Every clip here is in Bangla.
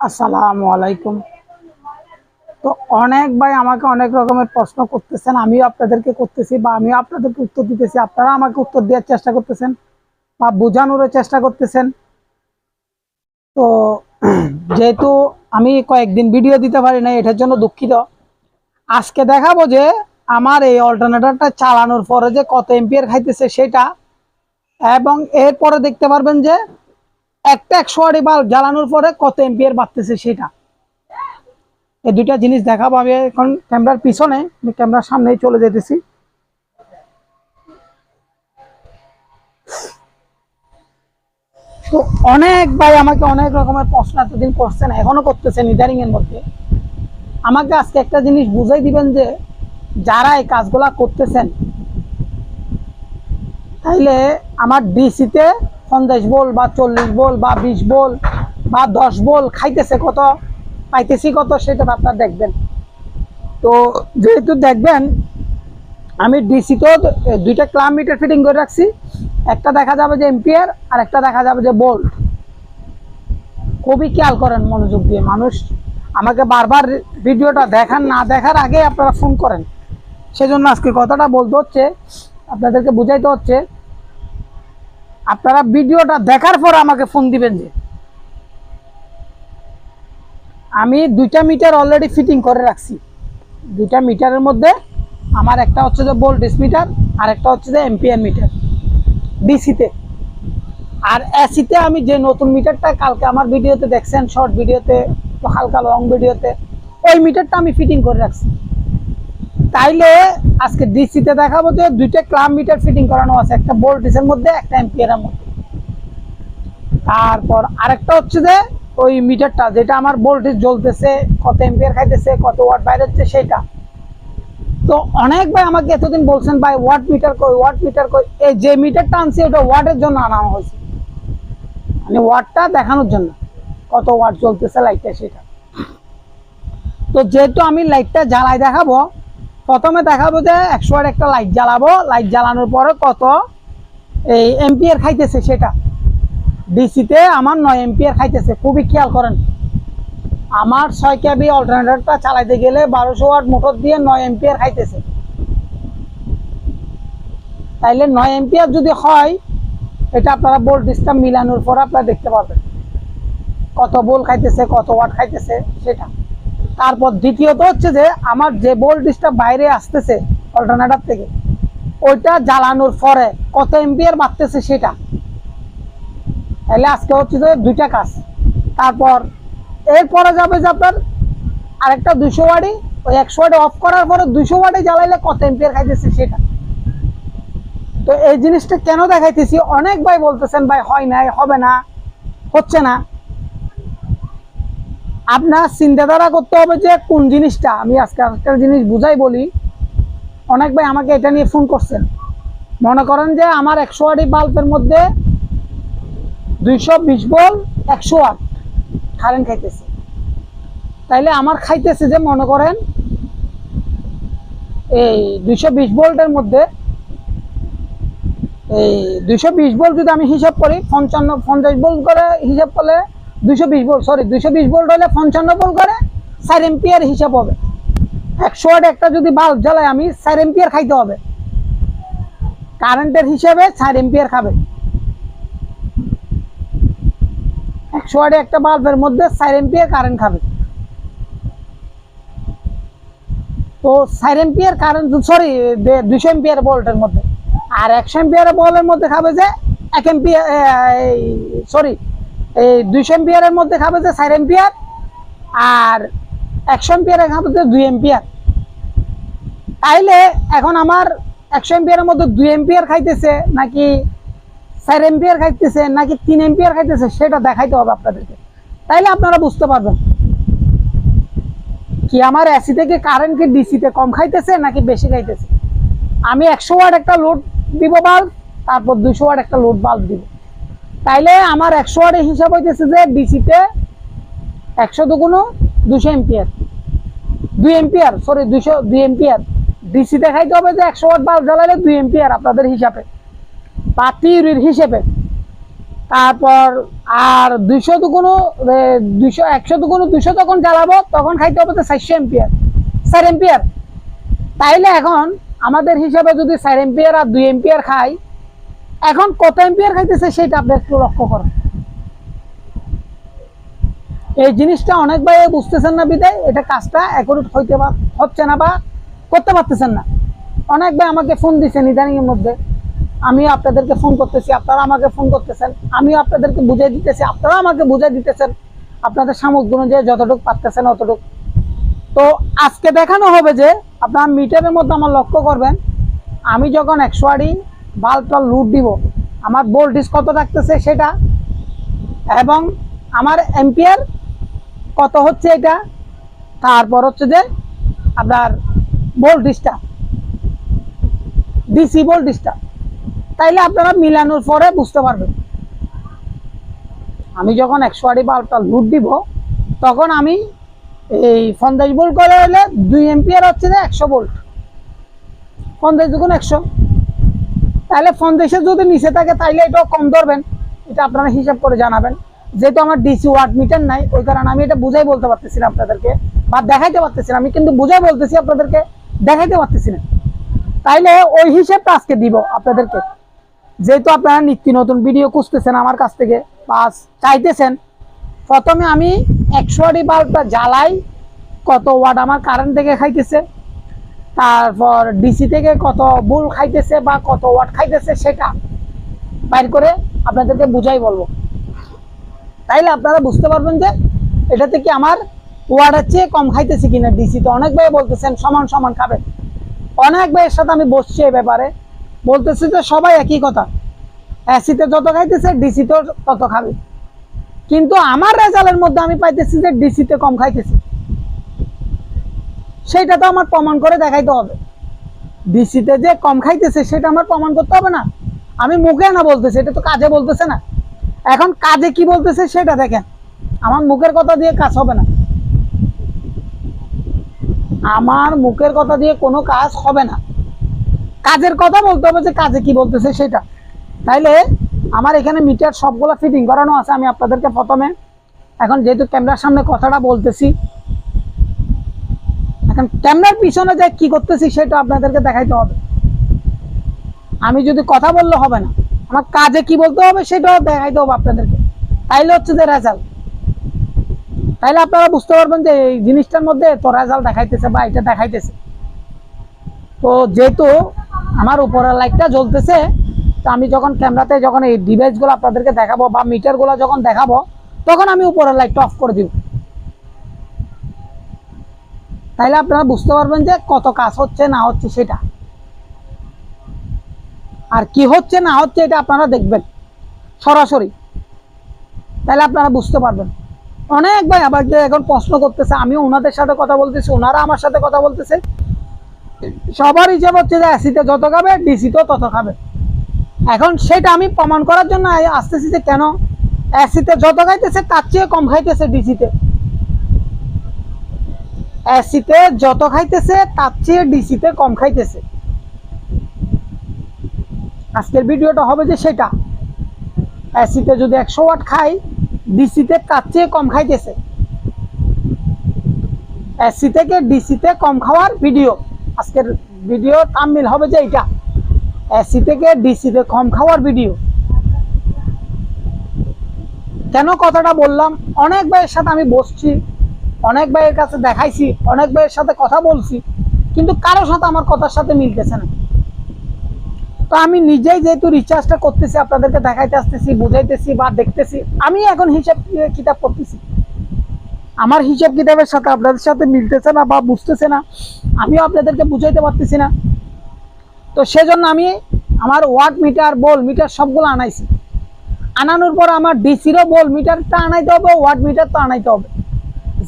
আসসালামু আলাইকুম। তো অনেক ভাই আমাকে অনেক রকমের প্রশ্ন করতেছেন, আমিও আপনাদেরকে করতেছি বা আমিও আপনাদেরকে উত্তর দিতেছি। আপনারা আমাকে উত্তর দেওয়ার চেষ্টা করতেছেন বা বোঝানোর চেষ্টা করতেছেন। তো যেহেতু আমি কয়েকদিন ভিডিও দিতে পারি না এটার জন্য দুঃখিত। আজকে দেখাবো যে আমার এই অল্টারনেটরটা চালানোর পরে যে কত এম্পিয়ার খাইতেছে সেটা এবং এরপরে দেখতে পারবেন যে একটা একশো আড়ি বাল্ব জ্বালানোর পরে কত এম্পিয়ার বাড়তেছে সেটা। এই দুইটা জিনিস দেখাবো আমি এখন ক্যামেরার পিছনে, আমি ক্যামেরার সামনেই চলে যেতেছি। তো অনেক ভাই আমাকে অনেক রকমের প্রশ্ন এতদিন করছেন এখনও করতেছেন ইদারিং এর মধ্যে। আমাকে আজকে একটা জিনিস বুঝাই দিবেন যে, যারা এই কাজগুলা করতেছেন, তাইলে আমার ডিসিতে পঞ্চাশ বোল বা চল্লিশ বোল বা বিশ বোল বা দশ বোল খাইতেছে কত? পাইতেছি কত সেটা আপনার দেখবেন। তো যেহেতু দেখবেন, আমি ডিসি তো দুইটা ক্লাম মিটার ফিটিং করে রাখছি। একটা দেখা যাবে যে এম্পিয়ার আর একটা দেখা যাবে যে বোল্ট খুবই খেয়াল করেন মনোযোগ দিয়ে, মানুষ আমাকে বারবার ভিডিওটা দেখান না দেখার আগে আপনারা ফোন করেন। সেজন্য আজকে কথাটা বলতে হচ্ছে, আপনাদেরকে বুঝাইতে হচ্ছে আপনারা ভিডিওটা দেখার পর আমাকে ফোন দিবেন যে। আমি দুইটা মিটার অলরেডি ফিটিং করে রাখছি। দুইটা মিটারের মধ্যে আমার একটা হচ্ছে যে ভোল্টেজ মিটার আর একটা হচ্ছে যে এম্পিয়ার মিটার ডিসিতে আর এসিতে আমি যে নতুন মিটারটা কালকে আমার ভিডিওতে দেখছেন শর্ট ভিডিওতে হালকা লং ভিডিওতে, ওই মিটারটা আমি ফিটিং করে রাখছি। তাইলে আজকে ডিসিতে দেখাবো যে দুইটা ক্লাম মিটার ফিটিং করানো আছে, একটা ভোল্টেজের মধ্যে, একটা এম্পিয়ারের মধ্যে। তারপর আরেকটা হচ্ছে যে ওই মিটারটা, যেটা আমার ভোল্টেজ জ্বলতেছে, কত এম্পিয়ার খাইতেছে, কত ওয়াট বাইরে হচ্ছে, সেটা। তো অনেক ভাই আমাকে এতদিন বলছেন, ভাই, ওয়াট মিটার কই, ওয়াট মিটার কই? এই যে মিটারটা আনছি, ওটা ওয়াটের জন্য আনা হয়েছে। মানে ওয়াটটা দেখানোর জন্য, কত ওয়াট চলতেছে লাইটটা সেটা। তো যেহেতু আমি লাইটটা জ্বালাই দেখাবো প্রথমে দেখাবো যে একশো ওয়াট একটা লাইট জ্বালাবো। লাইট জ্বালানোর পরে কত এই এম্পিয়ার খাইতেছে সেটা। ডিসিতে আমার নয় এম্পিয়ার খাইতেছে, খুবই খেয়াল করেন। আমার ছয় ক্যাবি অল্টারনেটরটা চালাইতে গেলে বারোশো ওয়াট মোটর দিয়ে নয় এম্পিয়ার খাইতেছে। তাইলে নয় এম্পিয়ার যদি হয়, এটা আপনারা ভোল্টেজটা মিলানোর পর আপনারা দেখতে পারবেন। কত বোল খাইতেছে, কত ওয়াট খাইতেছে, সেটা। তারপর দ্বিতীয়ত হচ্ছে যে আমার যে ভোল্টেজটা বাইরে আসতেছে অল্টারনেটর থেকে, ওইটা জ্বালানোর পরে কত এম্পিয়ার বাড়তেছে সেটা। তাহলে আজকে হচ্ছে যে দুইটা কাজ। তারপর এরপরে যাবে যে আপনার আরেকটা দুশো ওয়ার্ডে ওই একশো ওয়ার্ডে অফ করার পরে দুশো ওয়ার্ডে জ্বালাইলে কত এম্পিয়ার খাইতেছে সেটা। তো এই জিনিসটা কেন দেখাইতেছি? অনেক ভাই বলতেছেন, ভাই, হয় নাই, হবে না, হচ্ছে না। আপনার চিন্তাধারা করতে হবে যে কোন জিনিসটা। আমি আজকে একটা জিনিস বুঝাই বলি। অনেক ভাই আমাকে এটা নিয়ে ফোন করছেন। মনে করেন যে আমার একশো ওয়াটি বাল্বের মধ্যে দুইশো বিশ বল একশো আট কারেন্ট খাইতেছে। তাইলে আমার খাইতেছে যে মনে করেন এই দুইশো বিশ ভোল্টের মধ্যে এই দুইশো বিশ ভোল্ট যদি আমি হিসাব করি, পঞ্চান্ন, পঞ্চাশ ভোল্ট করে হিসাব করলে দুইশো বিশ ভোল্ট সরি দুইশো বিশ ভোল্ট হলে পঞ্চান্ন ভোল্ট করে চার এম্পিয়ার হিসাব হবে। একশো ওয়াট একটা যদি বাল্ব জ্বালাই আমি, চার এম্পিয়ার খাইতে হবে। কারেন্টের হিসাবে চার এম্পিয়ার খাবে। একশো ওয়াটে একটা বাল্বের মধ্যে চার এম্পিয়ার কারেন্ট খাবে। তো চার এম্পিয়ার কারেন্ট সরি দুইশো এম্পিয়ার ভোল্টের মধ্যে। আর একশো এম্পিয়ার বলের মধ্যে খাবে যে এক এম্পিয়ার সরি এই দুইশো এম্পিয়ারের মধ্যে খাবে যে চার এম্পিয়ার আর একশো এম্পিয়ারে খাবে যে দুই এম্পিয়ার। তাইলে এখন আমার একশো এম্পিয়ারের মধ্যে দুই এম্পিয়ার খাইতেছে নাকি চার এম্পিয়ার খাইতেছে নাকি তিন এম্পিয়ার খাইতেছে সেটা দেখাইতে হবে আপনাদেরকে। তাইলে আপনারা বুঝতে পারবেন। কি আমার এসি থেকে কারেন্ট কি ডিসিতে কম খাইতেছে নাকি বেশি খাইতেছে? আমি একশো ওয়াট একটা লোড দিব বাল্ব তারপর দুশো ওয়াট একটা লোড বাল্ব দিব। তাইলে আমার একশো ওয়াটের হিসাব হইতেছে যে ডিসিতে একশো দুগুণ দুশো এম্পিয়ার দুই এম্পিয়ার সরি দুশো, দুই এম্পিয়ার ডিসিতে খাইতে হবে যে একশো ওয়াট বাল্ব জ্বালালে দুই এম্পিয়ার আপনাদের হিসাবে বা তিউরির হিসেবে। তারপর আর দুইশো দুগুনো দুইশো একশো দুগুনো দুইশো যখন জ্বালাবো, তখন খাইতে হবে তো চারশো এম্পিয়ার চার এম্পিয়ার তাইলে এখন আমাদের হিসাবে যদি চার এম্পিয়ার আর দুই এম্পিয়ার খাই এখন কত এম্পিয়ার খাইতেছে সেটা আপনি একটু লক্ষ্য করেন। এই জিনিসটা অনেক ভাই বুঝতেছেন না বিদায়, এটা কাজটা অ্যাকুরেট হইতে পার- হচ্ছে না বা করতে পারতেছেন না। অনেক ভাই আমাকে ফোন দিচ্ছেন ইদানিং এর মধ্যে। আমি আপনাদেরকে ফোন করতেছি, আপনারা আমাকে ফোন করতেছেন। আমি আপনাদেরকে বুঝাই দিতেছি আপনারা আমাকে বুঝাই দিতেছেন। আপনাদের সামগ্রী অনুযায়ী যতটুকু পারতেছেন অতটুকু। তো আজকে দেখানো হবে যে আপনার মিটারের মধ্যে আমার লক্ষ্য করবেন। আমি যখন একশো আড়ি বাল্বটা লুট দিব। আমার ভোল্টেজ কত রাখতেছে সেটা? এবং আমার এম্পিয়ার কত হচ্ছে এটা? তারপর হচ্ছে যে আপনার ভোল্টেজটা ডিসি ভোল্টেজটা তাইলে আপনারা মিলানোর পরে বুঝতে পারবেন। আমি যখন একশো আড়ি বাল্বটা লুট দিব, তখন আমি এই পঞ্চাশ ভোল্ট করে হলে দুই এম্পিয়ার হচ্ছে যে একশো ভোল্ট পঞ্চাশ দুগুণ একশো। তাহলে পঞ্চাশে যদি নিচে থাকে তাইলে এটাও কম ধরবেন। এটা আপনারা হিসাব করে জানাবেন। যেহেতু আমার ডিসি ওয়াট মিটার নাই, ওই কারণে আমি এটা বুঝাই বলতে পারতেছি না আপনাদেরকে, বা দেখাইতে পারতেছি না আমি কিন্তু বুঝাই বলতেছি আপনাদেরকে, দেখাইতে পারতেছি না তাইলে ওই হিসেবটা আজকে দিব আপনাদেরকে। যেহেতু আপনারা নিত্য নতুন ভিডিও খুঁজতেছেন আমার কাছ থেকে, বা চাইতেছেন, প্রথমে আমি একশো আড়ি বাল্বটা জ্বালাই কত ওয়াট আমার কারেন্ট থেকে খাইতেছে তারপর ডিসি থেকে কত বুল খাইতেছে বা কত ওয়াট খাইতেছে সেটা বাইর করে আপনাদেরকে বুঝাই বলব। তাইলে আপনারা বুঝতে পারবেন যে এটাতে কি আমার ওয়াটের চেয়ে কম খাইতেছে কিনা ডিসি তো। অনেক ভাই বলতেছেন, সমান সমান খাবে। অনেক ভাইয়ের সাথে আমি বসছি এই ব্যাপারে। বলতেছি যে সবাই একই কথা। অ্যাসিতে যত খাইতেছে ডিসিতেও তত খাবে। কিন্তু আমার রেজাল্টের মধ্যে আমি পাইতেছি যে ডিসিতে কম খাইতেছি। সেটা তো আমার প্রমাণ করে দেখাইতে হবে। ডিসিতে যে কম খাইতেছে, সেটা আমার প্রমাণ করতে হবে না। আমি মুখে না বলতেছি, এটা তো কাজে বলতেছে না। এখন কাজে কি বলতেছে সেটা দেখেন। আমার মুখের কথা দিয়ে কাজ হবে না। আমার মুখের কথা দিয়ে কোনো কাজ হবে না। কাজের কথা বলতে হবে যে কাজে কি বলতেছে সেটা। তাইলে আমার এখানে মিটার সবগুলো ফিটিং করানো আছে, আমি আপনাদেরকে প্রথমে এখন যেহেতু ক্যামেরার সামনে কথাটা বলতেছি ক্যামেরার পিছনে যে কি করতেছি সেটা আপনাদেরকে দেখাইতে হবে। আমি যদি কথা বললে হবে না, আমার কাজে কি বলতে হবে সেটাও দেখাইতে হবে আপনাদেরকে। তাইলে হচ্ছে যে রেজাল্ট তাইলে আপনারা বুঝতে পারবেন যে এই জিনিসটার মধ্যে তো রেজাল্ট দেখাইতেছে বা এটা দেখাইতেছে। তো যেহেতু আমার উপরের লাইটটা জ্বলতেছে, তো আমি যখন ক্যামেরাতে যখন এই ডিভাইসগুলো আপনাদেরকে দেখাবো বা মিটারগুলো যখন দেখাবো, তখন আমি উপরের লাইটটা অফ করে দিব। তাইলে আপনারা বুঝতে পারবেন যে কত কাজ হচ্ছে, না হচ্ছে সেটা। আর কি হচ্ছে, না হচ্ছে এটা আপনারা দেখবেন, সরাসরি। তাহলে আপনারা বুঝতে পারবেন। অনেক ভাই যে এখন প্রশ্ন করতেছে, আমি ওনাদের সাথে কথা বলতেছি, ওনারা আমার সাথে কথা বলতেছে। সবার হিসাব হচ্ছে যে অ্যাসিতে যত খাবে ডিসিতেও তত খাবে। এখন সেটা আমি প্রমাণ করার জন্য আসতেছি যে কেন অ্যাসিতে যত খাইতেছে, তার চেয়ে কম খাইতেছে ডিসিতে অ্যাসিতে যত খাইতেছে, তার চেয়ে ডিসিতে কম খাইতেছে। আজকের ভিডিওটা হবে যে সেটা। অ্যাসিতে যদি একশো ওয়াট খাই ডিসিতে তার চেয়ে কম খাইতেছে। এসি থেকে ডিসিতে কম খাওয়ার ভিডিও। আজকের ভিডিও তামিল হবে যে এটা এসি থেকে ডিসিতে কম খাওয়ার ভিডিও। কেন কথাটা বললাম? অনেক ভাইয়ের সাথে আমি বসছি। অনেক ভাইয়ের কাছে দেখাইছি, অনেক ভাইয়ের সাথে কথা বলছি, কিন্তু কারোর সাথে আমার কথার সাথে মিলতেছে না। তো আমি নিজেই যেহেতু রিচার্জটা করতেছি, আপনাদেরকে দেখাইতে আসতেছি, বুঝাইতেছি বা দেখতেছি, আমি এখন হিসাব কিতাব করতেছি আমার হিসাব কিতাবের সাথে আপনাদের সাথে মিলতেছে না বা বুঝতেছে না, আমিও আপনাদেরকে বুঝাইতে পারতেছি না। তো সেজন্য আমি আমার ওয়াট মিটার, বল মিটার সবগুলো আনাইছি। আনানোর পর আমার ডিসিরও বল মিটারটা আনাইতে হবে, ওয়াট মিটার তো আনাইতে হবে।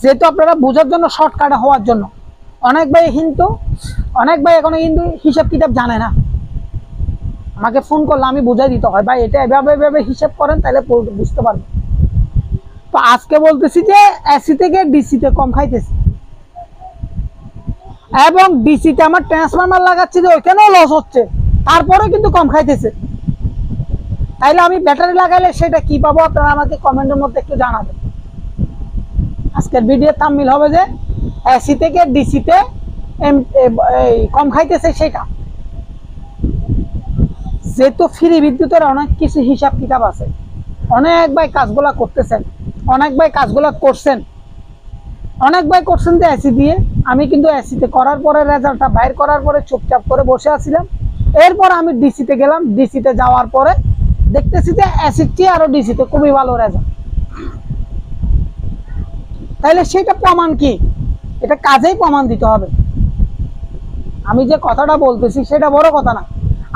যেহেতু আপনারা বোঝার জন্য শর্টকাট হওয়ার জন্য। অনেক ভাই হিন্দু, অনেক ভাই এখনও হিন্দু হিসাব কিতাব জানে না। আমাকে ফোন করলে আমি বুঝাই দিতে হয়, ভাই এটা এভাবে এভাবে হিসাব করেন, তাহলে বুঝতে পারবেন। তো আজকে বলতেছি যে এসি থেকে ডিসিতে কম খাইতেছি। এবং ডিসিতে আমার ট্রান্সফরমার লাগাচ্ছি যে ওইখানেও লস হচ্ছে তারপরে কিন্তু কম খাইতেছে। তাইলে আমি ব্যাটারি লাগাইলে সেটা কি পাবো, আপনারা আমাকে কমেন্টের মধ্যে একটু জানাবেন। আজকের ভিডিও তামিল হবে যে এসি থেকে ডিসিতে কম খাইতেছে সেটা। যেহেতু ফ্রি বিদ্যুতের অনেক কিছু হিসাব কিতাব আছে। অনেক ভাই কাজগুলা করতেছেন, অনেক ভাই কাজগুলা করছেন। অনেক ভাই করছেন যে এসি দিয়ে। আমি কিন্তু এসিতে করার পরে রেজাল্টটা বাইর করার পরে চুপচাপ করে বসে আছিলাম। এরপর আমি ডিসিতে গেলাম। ডিসিতে যাওয়ার পরে দেখতেছি যে অ্যাসিড চেয়ে আরও ডিসিতে খুবই ভালো রেজাল্ট তাইলে সেটা প্রমাণ কি? এটা কাজেই প্রমাণ দিতে হবে। আমি যে কথাটা বলতেছি সেটা বড় কথা না।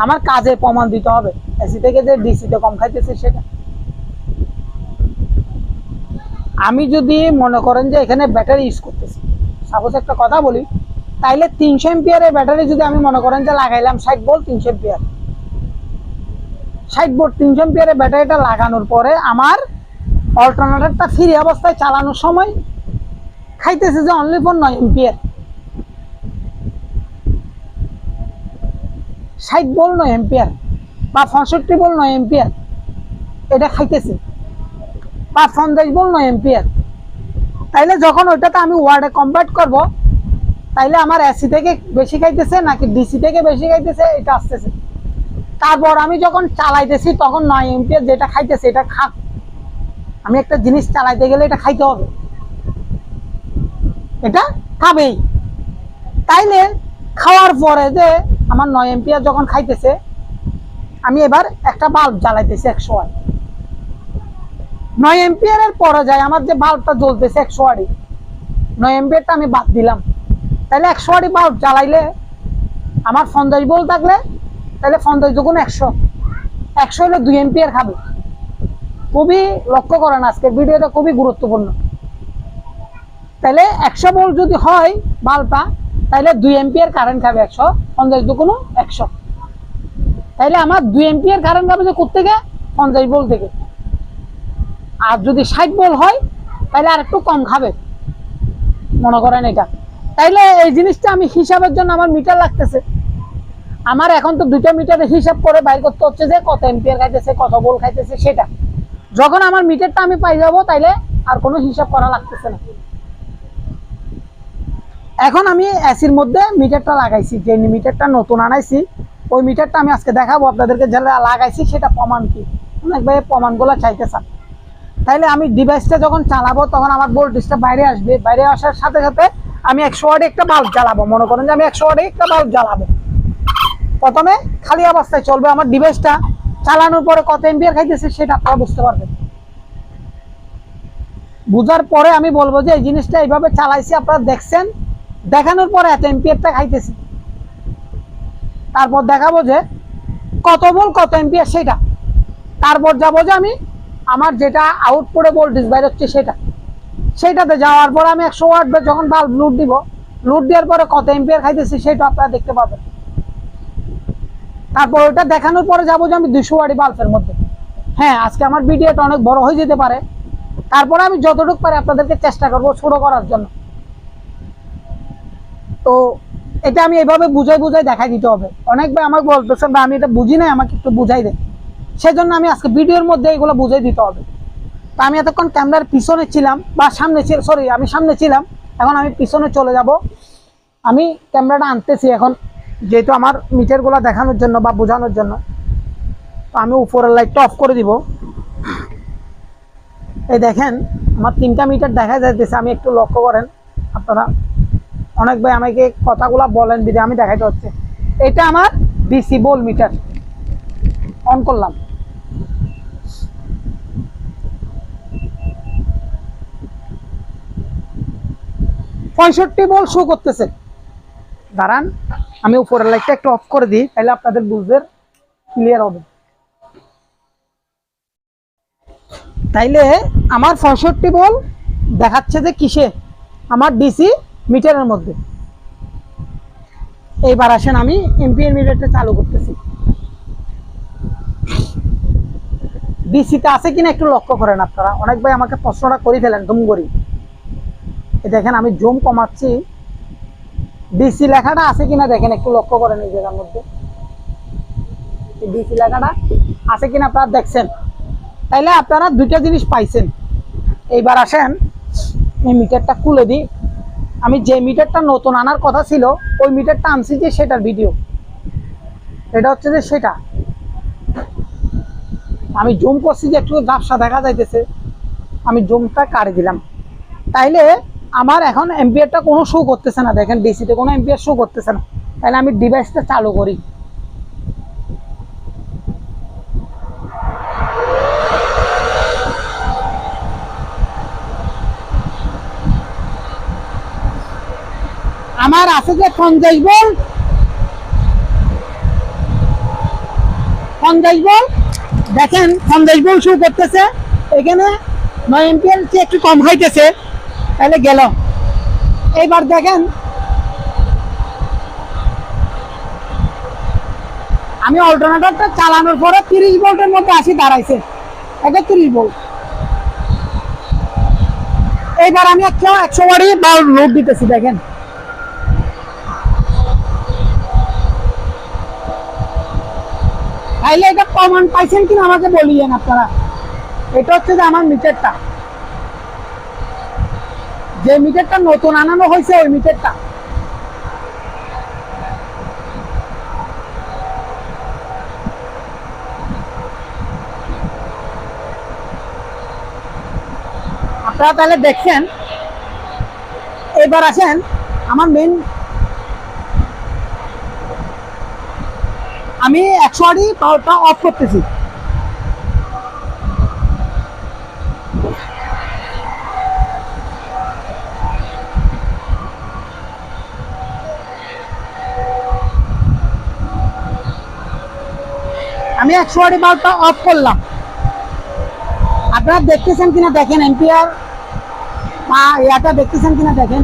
আমার কাজে প্রমাণ দিতে হবে। এসি থেকে যে ডিসিতে কম খাইতেছে সেটা। আমি যদি মনে করেন যে এখানে ব্যাটারি ইউজ করতেছি সাপোজ একটা কথা বলি, তাইলে তিনশো এম্পিয়ারের ব্যাটারি যদি আমি মনে করেন যে লাগাইলাম ষাট ভোল্ট তিনশো এম্পিয়ার ষাট ভোল্ট তিনশো এম্পিয়ারের ব্যাটারিটা লাগানোর পরে আমার অল্টারনেটারটা ফ্রি অবস্থায় চালানোর সময় খাইতেছে যে অনলি ফর নয় এম্পিয়ার ষাট বল নয় এম্পিয়ার বা পঁয়ষট্টি বল নয় এম্পিয়ার এটা খাইতেছে। বা পঞ্চাশ বল নয় এম্পিয়ার তাইলে যখন ওইটাতে আমি ওয়ার্ডে কনভার্ট করব, তাইলে আমার এসি থেকে বেশি খাইতেছে নাকি ডিসি থেকে বেশি খাইতেছে, এটা আসতেছে। তারপর আমি যখন চালাইতেছি, তখন নয় এম্পিয়ার যেটা খাইতেছে, এটা খাক। আমি একটা জিনিস চালাইতে গেলে এটা খাইতে হবে। এটা খাবেই তাইলে খাওয়ার পরে যে আমার নয় এম্পিয়ার যখন খাইতেছে, আমি এবার একটা বাল্ব জ্বালাইতেছি একশো ওয়াট নয় এম্পিয়ারের পরে যায় আমার যে বাল্বটা জ্বলতেছে একশো আড়ি নয় এম্পিয়ারটা আমি বাদ দিলাম। তাহলে একশো আড়ি বাল্ব জ্বালাইলে আমার পঞ্চাশ বল থাকলে তাহলে পঞ্চাশ দুগুণ একশো একশো হলে দুই এম্পিয়ার খাবে। খুবই লক্ষ্য করেন আজকের ভিডিওটা খুবই গুরুত্বপূর্ণ। তাহলে একশো ভোল্ট যদি হয় বাল্বটা তাহলে দুই এম্পিয়ার কারেন্ট খাবে একশো, পঞ্চাশ দুগুণ একশো। তাইলে আমার দুই এম্পিয়ার কারেন্ট খাবে যে থেকে পঞ্চাশ ভোল্ট থেকে। আর যদি ষাট বল হয় তাহলে আর একটু কম খাবে। মনে করেন এটা। তাইলে এই জিনিসটা আমি হিসাবের জন্য আমার মিটার লাগতেছে। আমার এখন তো দুইটা মিটারে হিসাব করে বাইর করতে হচ্ছে যে কত এম্পিয়ার খাইতেছে, কত বল খাইতেছে, সেটা। যখন আমার মিটারটা আমি পাই যাব, তাইলে আর কোনো হিসাব করা লাগতেছে না। এখন আমি এসির মধ্যে মিটারটা লাগাইছি, যে মিটারটা নতুন আনাইছি, ওই মিটারটা আমি আজকে দেখাবো আপনাদেরকে যেটা লাগাইছি, সেটা প্রমাণ কি? অনেক ভাই প্রমাণগুলো চাইতে চান তাইলে আমি ডিভাইসটা যখন চালাবো, তখন আমার ভোল্টেজটা বাইরে আসবে। বাইরে আসার সাথে সাথে আমি একশো ওয়ার্ডে একটা বাল্ব জ্বালাবো। মনে করেন যে আমি একশো ওয়ার্ডে একটা বাল্ব জ্বালাবো। প্রথমে খালি অবস্থায় চলবে আমার ডিভাইসটা চালানোর পরে কত এম্পিয়ার খাইতেছে সেটা আপনারা বুঝতে পারবেন। বুঝার পরে আমি বলব যে এই জিনিসটা এইভাবে চালাইছি, আপনারা দেখছেন। দেখানোর পরে এত এম্পিয়ারটা খাইতেছি। তারপর দেখাবো যে কত বল কত এম্পিয়ার সেটা। তারপর যাব যে আমি আমার যেটা আউট আউটপুটে ভোল্টেজ বাইর হচ্ছে সেটা। সেইটাতে যাওয়ার পর আমি একশো ওয়াট যখন বাল্ব লুট দিব লুট দেওয়ার পরে কত এম্পিয়ার খাইতেছি সেটা আপনারা দেখতে পাবেন। তারপর ওটা দেখানোর পরে যাব যে আমি দুশো ওয়াটি বাল্বের মধ্যে। হ্যাঁ আজকে আমার ভিডিওটা অনেক বড় হয়ে যেতে পারে। তারপরে আমি যতটুকু পারি আপনাদেরকে চেষ্টা করব ছোট করার জন্য। তো এটা আমি এভাবে বুঝাই বুঝাই দেখাই দিতে হবে। অনেক ভাই আমাকে বলতেছেন বা আমি এটা বুঝি নাই, আমাকে একটু বুঝাই দেন সেজন্য আমি আজকে ভিডিওর মধ্যে এগুলো বুঝাই দিতে হবে। তো আমি এতক্ষণ ক্যামেরার পিছনে ছিলাম, বা সামনে সরি আমি সামনে ছিলাম, এখন আমি পিছনে চলে যাব। আমি ক্যামেরাটা আনতেছি এখন, যেহেতু আমার মিটারগুলো দেখানোর জন্য বা বোঝানোর জন্য। তো আমি উপরের লাইটটা অফ করে দিব। এই দেখেন, আমার তিনটা মিটার দেখা যাইতেছে, আমি একটু লক্ষ্য করেন, আপনারা অনেক ভাই আমাকে কথাগুলো বলেন বিধে আমি দেখাইতে হচ্ছে। এটা আমার ডিসি বোল মিটার অন করলাম। পঁয়ষট্টি বল শো করতেছে। দাঁড়ান, আমি উপরের লাইটটা একটু অফ করে দিই, তাহলে আপনাদের বুঝতে ক্লিয়ার হবে। তাইলে আমার পঁয়ষট্টি বল দেখাচ্ছে যে কিসে? আমার ডিসি মিটারের মধ্যে। এইবার আসেন আমি এমপিএর মিটারটা চালু করতেছি। ডিসিতে আছে কিনা একটু লক্ষ্য করেন আপনারা। অনেক ভাই আমাকে প্রশ্নটা করে ফেলেন, ধুম করি। দেখেন আমি জুম কমাচ্ছি। ডিসি লেখাটা আছে কিনা দেখেন, একটু লক্ষ্য করেন এই জায়গার মধ্যে। ডিসি লেখাটা আছে কিনা আপনারা দেখছেন। তাইলে আপনারা দুইটা জিনিস পাইছেন। এইবার আসেন, এই মিটারটা খুলে দিই। আমি যে মিটারটা নতুন আনার কথা ছিল, ওই মিটারটা আনছি যে সেটার ভিডিও এটা হচ্ছে যে সেটা। আমি জুম করছি যে একটু ঝাপসা দেখা যাইতেছে। আমি জুমটা কাটে দিলাম। তাইলে আমার এখন এমপিআরটা কোনো শো করতেছে না। দেখেন ডিসিতে কোনো এমপিআর শো করতেছে না। তাহলে আমি ডিভাইসটা চালু করি। আমার আছে যে পঞ্চাশ বল। দেখেন বল শো করতেছে। এখানে একটু কম তাহলে গেল। এইবার দেখেন। আমি অল্টারনেটরটা চালানোর পরে তিরিশ ভোল্টের মধ্যে আসি দাঁড়াইছে। এটা তিরিশ ভোল্ট এইবার আমি একশো একশো বাড়ি বা লোড দিতেছি, দেখেন। তাইলে এটা প্রমাণ পাইছেন কিনা আমাকে বলিয়েন আপনারা। এটা হচ্ছে যে আমার মিটারটা। যে মিটারটা নতুন আনানো হয়েছে, ওই মিটারটা। আপনারা তাহলে দেখছেন এবার আসেন, আমার মেন আমি একশো আড়ি পাওয়ারটা অফ করতেছি। আমি একশো আড়ি বাল্বটা অফ করলাম। আপনারা দেখতেছেন কিনা দেখেন এম্পিয়ার ইয়াটা দেখতেছেন কিনা দেখেন?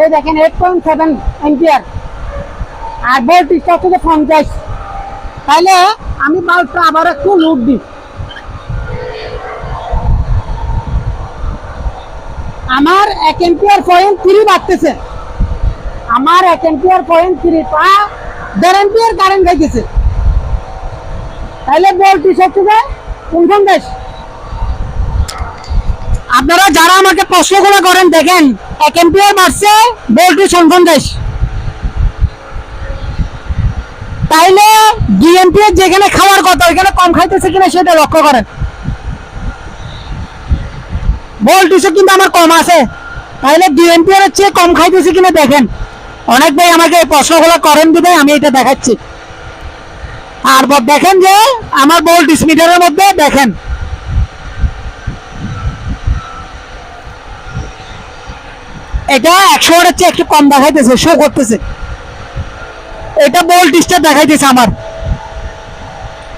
এই দেখেন এইট পয়েন্ট সেভেন এম্পিয়ার আর ভোল্টেজটা যে পঞ্চাশ তাহলে আমি বাল্বটা আবার একটু লুট দিই। আমার এক এম্পিয়ার পয়েন্ট থ্রি বাড়তেছে। আমার এক এম্পিয়ার পয়েন্ট থ্রি তা দেড় এম্পিয়ার কারেন্ট খাইতেছে। তাহলে ভোল্টেজ যে উনপঞ্চাশ আপনারা যারা আমাকে প্রশ্নগুলো করেন, দেখেন, এক এম্পিয়ার বাড়ছে ভোল্টেজ উনপঞ্চাশ তাইলে ডিএমপিএর যেখানে খাওয়ার কথা, ওইখানে কম খাইতেছে কিনা সেটা লক্ষ্য করেন। ভোল্টেজও কিন্তু আমার কম আছে। তাইলে ডিএমপিএর এর চেয়ে কম খাইতেছে কিনা দেখেন। অনেক ভাই আমাকে এই প্রশ্নগুলো করেন দিবে আমি এটা দেখাচ্ছি। আর দেখেন যে আমার ভোল্টেজ মিটারের মধ্যে, দেখেন। এটা একশো চেয়ে একটু কম দেখাইতেছে শো করতেছে। এটা ভোল্টেজটা দেখাইতেছে আমার।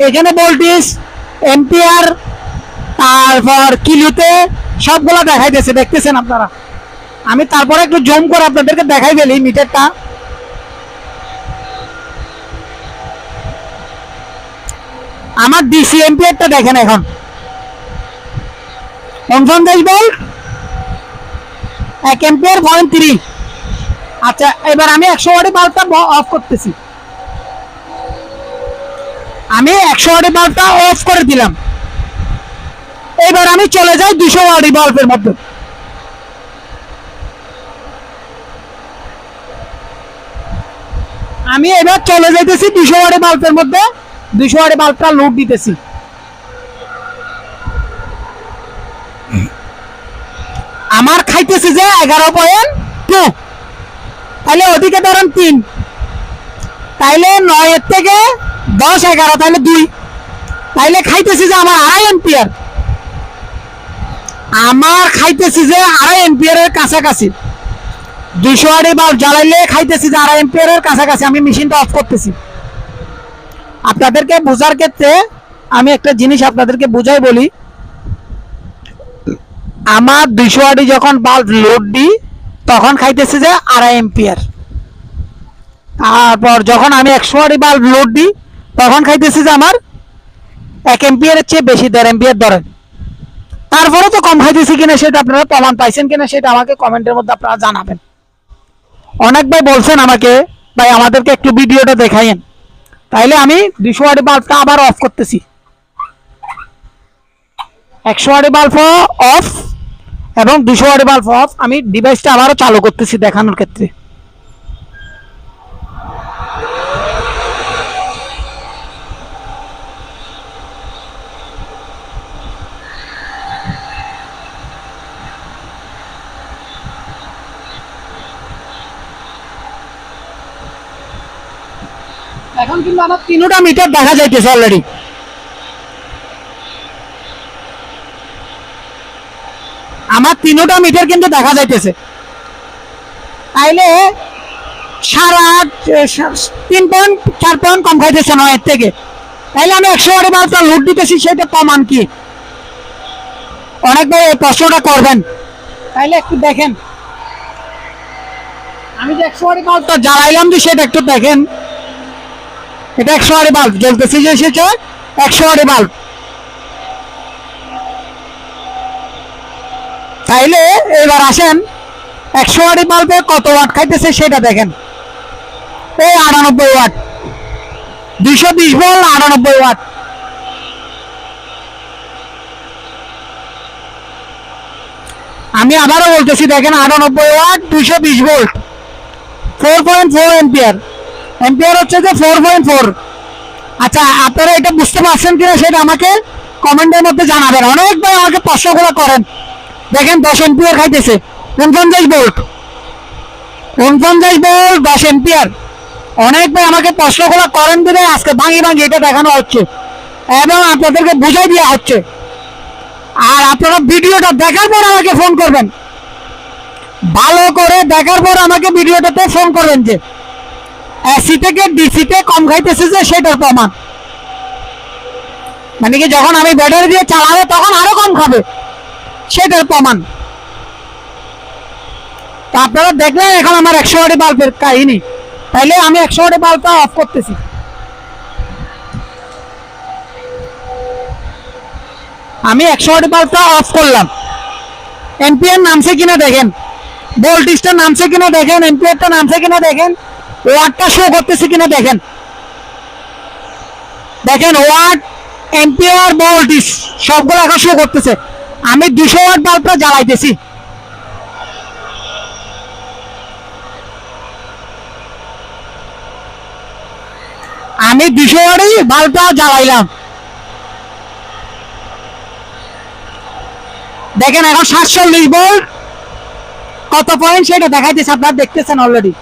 এখানে ভোল্টেজ এম্পিয়ার তারপর কিলোতে সবগুলো দেখাইতেছে, দেখতেছেন আপনারা? আমি তারপরে একটু জম করে আপনাদেরকে দেখাই ফেলি মিটারটা। আমার ডিসি এম্পিয়ারটা দেখেন এখন। উনপঞ্চাশ ভোল্ট এক এম্পিয়ার পয়েন্ট থ্রি আচ্ছা এবার আমি একশো ওয়াটের বাল্বটা অফ করতেছি। আমি একশো ওয়াটের বাল্বটা অফ করে দিলাম। এবার আমি চলে যাই দুশো ওয়াটের বাল্বের মধ্যে। আমি এবার চলে যাইতেছি দুশো ওয়াটের বাল্বের মধ্যে। দুশো ওয়াটের বাল্বটা লোড দিতেছি। আমার খাইতেছে যে এগারো পয়েন্ট টু তাহলে ওদিকে ধরেন তিন। তাইলে নয়ের থেকে দশ এগারো, তাহলে দুই। তাইলে খাইতেছি যে আমার আড়াই এম্পিয়ার আমার খাইতেছি যে আড়াই এম্পিয়ারের কাছাকাছি। দুইশো আড়ি বাল্ব জ্বালাইলে খাইতেছি যে আড়াই এম্পিয়ারের কাছাকাছি। আমি মেশিনটা অফ করতেছি। আপনাদেরকে বোঝার ক্ষেত্রে আমি একটা জিনিস আপনাদেরকে বুঝাই বলি। আমার দুইশো আড়ি যখন বাল্ব লোড দিই তখন খাইতেছে যে আড়াই এম্পিয়ার তারপর যখন আমি একশো আড়ি বাল্ব লোড দিই, তখন খাইতেছে যে আমার এক এম্পিয়ারের চেয়ে বেশি, দেড় এম্পিয়ার ধরেন। তারপরে তো কম খাইতেছি কিনা সেটা আপনারা প্রমাণ পাইছেন কিনা সেটা আমাকে কমেন্টের মধ্যে আপনারা জানাবেন। অনেক ভাই বলছেন আমাকে, ভাই, আমাদেরকে একটু ভিডিওটা দেখাইন তাইলে আমি দুশো ওয়াটের বাল্বটা আবার অফ করতেছি। একশো ওয়াটের বাল্ব অফ এবং দুশো ওয়াটের বাল্ব অফ আমি ডিভাইসটা আবারও চালু করতেছি দেখানোর ক্ষেত্রে। এখন কিন্তু আমার তিনোটা মিটার দেখা যাইতেছে অলরেডি আমার তিনোটা মিটার কিন্তু দেখা যাইতেছে। তাইলে সারা সা- তিন পয়েন্ট চার পয়েন্ট কম খাইতেছে নয়ের থেকে। তাইলে আমি একশো বারে বারোটা লুট দিতেছি, সেটা প্রমাণ কি? অনেক ভাই এই প্রশ্নটা করবেন। তাইলে একটু দেখেন। আমি যে একশো বারে বারোটা জ্বালাইলাম যে সেটা একটু দেখেন। এটা একশো আড়ে বাল্ব জ্বলতেছে যে সেটা একশো আড়ে বাল্ব তাইলে এবার আসেন। একশো আড়ে বাল্বে কত ওয়াট খাইতেছে সেটা দেখেন। এই আটানব্বই ওয়াট। দুইশো বিশ বল, আটানব্বই ওয়াট। আমি আবারও বলতেছি, দেখেন আটানব্বই ওয়াট, দুইশো বিশ volt. Four point four ampere ampere হচ্ছে যে ফোর পয়েন্ট ফোর। আচ্ছা আপনারা এটা বুঝতে পারছেন কিনা সেটা আমাকে কমেন্টের মধ্যে জানাবেন। অনেক ভাই আমাকে প্রশ্নগুলো করেন। দেখেন দশ এম্পিয়ার খাইতেছে। উনপঞ্চাশ ভোল্ট উনপঞ্চাশ ভোল্ট দশ এম্পিয়ার অনেক ভাই আমাকে প্রশ্নগুলো করেন দিলে আজকে ভাঙি ভাঙি এটা দেখানো হচ্ছে। এবং আপনাদেরকে বুঝাই দেওয়া হচ্ছে। আর আপনারা ভিডিওটা দেখার পর আমাকে ফোন করবেন। ভালো করে দেখার পর আমাকে ভিডিওটাতে ফোন করবেন যে এসি থেকে ডিসিতে কম খাইতেছে যে সেটার প্রমাণ? মানে কি যখন আমি ব্যাটারি দিয়ে চালাবো তখন আরও কম খাবে? সেটার প্রমাণ। তা আপনারা দেখলেন এখন আমার একশো ওয়াটি বাল্বের কাহিনী। তাইলে আমি একশো ওয়াটি বাল্বটা অফ করতেছি। আমি একশো ওয়াটি বাল্বটা অফ করলাম। এমপিএর নামছে কিনা দেখেন। ভোল্টেজটা নামছে কিনা দেখেন এমপিআরটা নামছে কিনা দেখেন ওয়াটটা শো করতেছে কিনা দেখেন। দেখেন ওয়াট এম্পিয়ার ভোল্টেজ সবগুলো এখন শো করতেছে। আমি দুশো ওয়াট বাল্বটা জ্বালাইতেছি। আমি দুশো ওয়াটই বাল্বটা জ্বালাইলাম। দেখেন, এখন সাতচল্লিশ ভোল্ট। কত পয়েন্ট সেটা দেখাইতেছে, আপনারা দেখতেছেন অলরেডি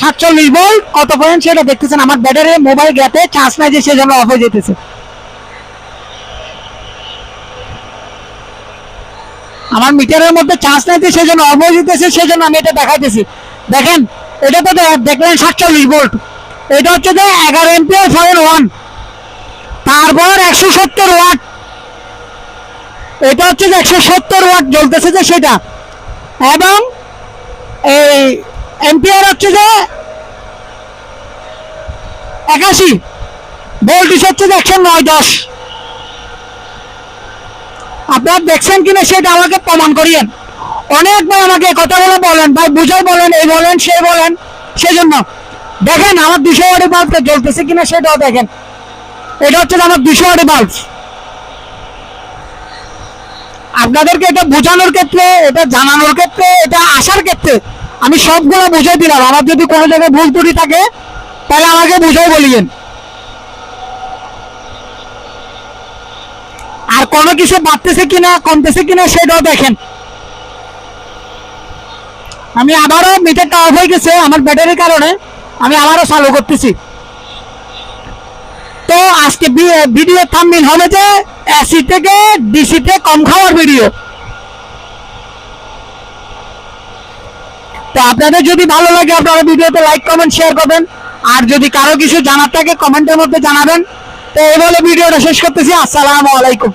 সাতচল্লিশ ভোল্ট, কত পয়েন্ট সেটা দেখতেছেন, আমার ব্যাটারি মোবাইল গ্যাপে চার্জ নাই যে, সেজন্য অফ হয়ে যেতেছে আমার মিটারের মধ্যে চার্জ নাই যে সেজন্য হয়ে যেতেছে সেজন্য আমি এটা দেখাইতেছি। দেখেন, এটা তো দেখলেন সাতচল্লিশ ভোল্ট এটা হচ্ছে যে এগারো এমপিআর পয়েন্ট ওয়ান তারপর একশো সত্তর ওয়াট এটা হচ্ছে যে একশো সত্তর ওয়াট জ্বলতেছে যে সেটা। এবং এই এম্পিয়ার হচ্ছে যে একাশি। ভোল্টেজ হচ্ছে যে একশো নয় দশ। আপনারা দেখছেন কিনা সেটা আমাকে প্রমাণ করিয়েন। অনেকবার আমাকে কথাগুলো বলেন, ভাই বুঝাই বলেন, এই বলেন, সে বলেন সেই জন্য দেখেন, আমার দুশো ওয়াটের বাল্বটা জ্বলতেছে কিনা সেটাও দেখেন। এটা হচ্ছে আমার দুশো ওয়াটের বাল্ব। আপনাদেরকে এটা বোঝানোর ক্ষেত্রে, এটা জানানোর ক্ষেত্রে, এটা আসার ক্ষেত্রে আমি সবগুলো বুঝাই দিলাম। আমার যদি কোনো জায়গায় ভুল ত্রুটি থাকে, তাহলে আমাকে বুঝাই বলিয়েন। কোনো কিছু বাড়তেছে কিনা, কমতেছে কিনা, সেটাও দেখেন। আমি আবারও মিটারটা অফ হয়ে গেছে, আমার ব্যাটারির কারণে আমি আবারও চালু করতেছি। তো আজকে ভিডিও থামবিল হবে যে এসি থেকে ডিসিতে কম খাওয়ার ভিডিও তো আপনাদের যদি ভালো লাগে, আপনারা ভিডিওতে লাইক কমেন্ট শেয়ার করবেন। আর যদি কারও কিছু জানার থাকে কমেন্টের মধ্যে জানাবেন। তো এই ভিডিওটা শেষ করতেছি। আসসালামু আলাইকুম।